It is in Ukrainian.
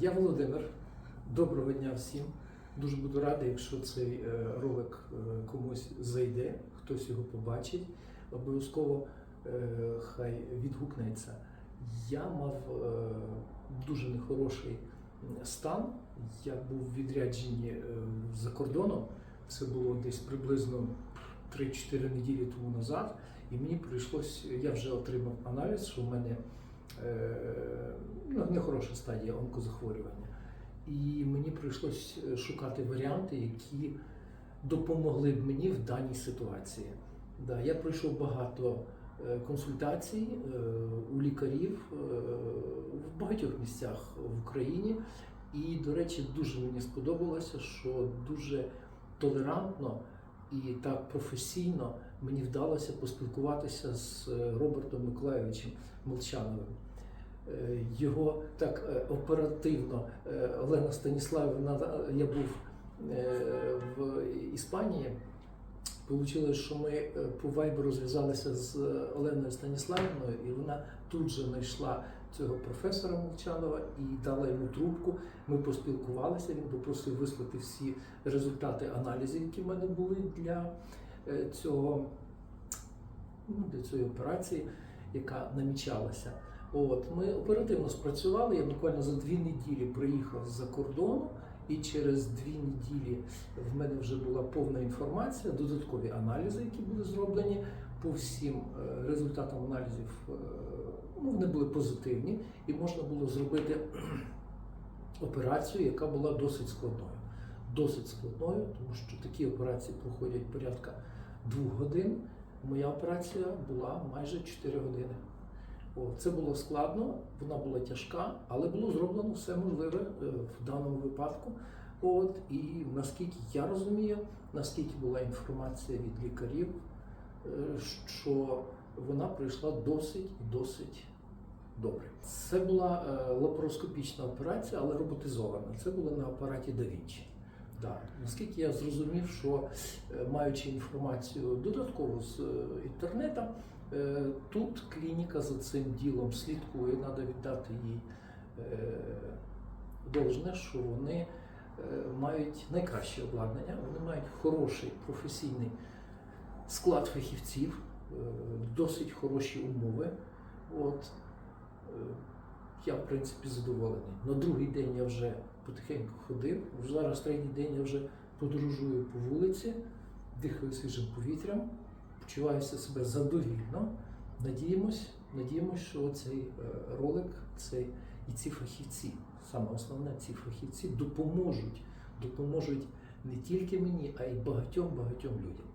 Я Володимир. Доброго дня всім. Дуже буду радий, якщо цей е, ролик е, комусь зайде, хтось його побачить. Обов'язково е, хай відгукнеться. Я мав дуже нехороший стан. Я був в відрядженні за кордоном. Це було десь приблизно 3-4 неділі тому назад. І мені прийшлось, я вже отримав аналіз, що в мене ну, нехороша стадія онкозахворювання. І мені прийшлось шукати варіанти, які допомогли б мені в даній ситуації. Да, я пройшов багато е, консультацій е, у лікарів е, в багатьох місцях в Україні. І, до речі, дуже мені сподобалося, що дуже толерантно і так професійно мені вдалося поспілкуватися з е, Робертом Миколайовичем Молчановим. Е, Його так е, оперативно е, Олена Станіславівна, я був в Іспанії. Получилось, що ми по вайберу зв'язалися з Оленою Станіславівною, і вона тут же знайшла цього професора Молчанова і дала йому трубку. Ми поспілкувалися. Він попросив вислати всі результати аналізів, які в мене були для цього ну, для цієї операції, яка намічалася. От ми оперативно спрацювали. Я буквально за дві неділі приїхав з-за кордону, і через дві неділі в мене вже була повна інформація, додаткові аналізи, які були зроблені по всім е, результатам аналізів. е, Ну, вони були позитивні, і можна було зробити операцію, яка була досить складною. Досить складною, тому що такі операції проходять порядка двох годин. Моя операція була майже 4 години. Це було складно, вона була тяжка, але було зроблено все можливе е, в даному випадку. От і наскільки я розумію, наскільки була інформація від лікарів, е, що вона пройшла досить досить добре. Це була е, лапароскопічна операція, але роботизована. Це було на апараті. Да. Наскільки я зрозумів, що маючи інформацію додатково з інтернету, тут клініка за цим ділом слідкує, треба віддати їй е, должне, що вони е, мають найкраще обладнання, вони мають хороший професійний склад фахівців, е, досить хороші умови. От, е, я, в принципі, задоволений. На другий день я вже потихеньку ходив. Зараз третій день я вже подорожую по вулиці, дихаю свіжим повітрям, почуваюся себе задовільно. Надіємось, надіємось, що цей е, ролик, цей і ці фахівці, саме основне, ці фахівці допоможуть, допоможуть не тільки мені, а й багатьом багатьом людям.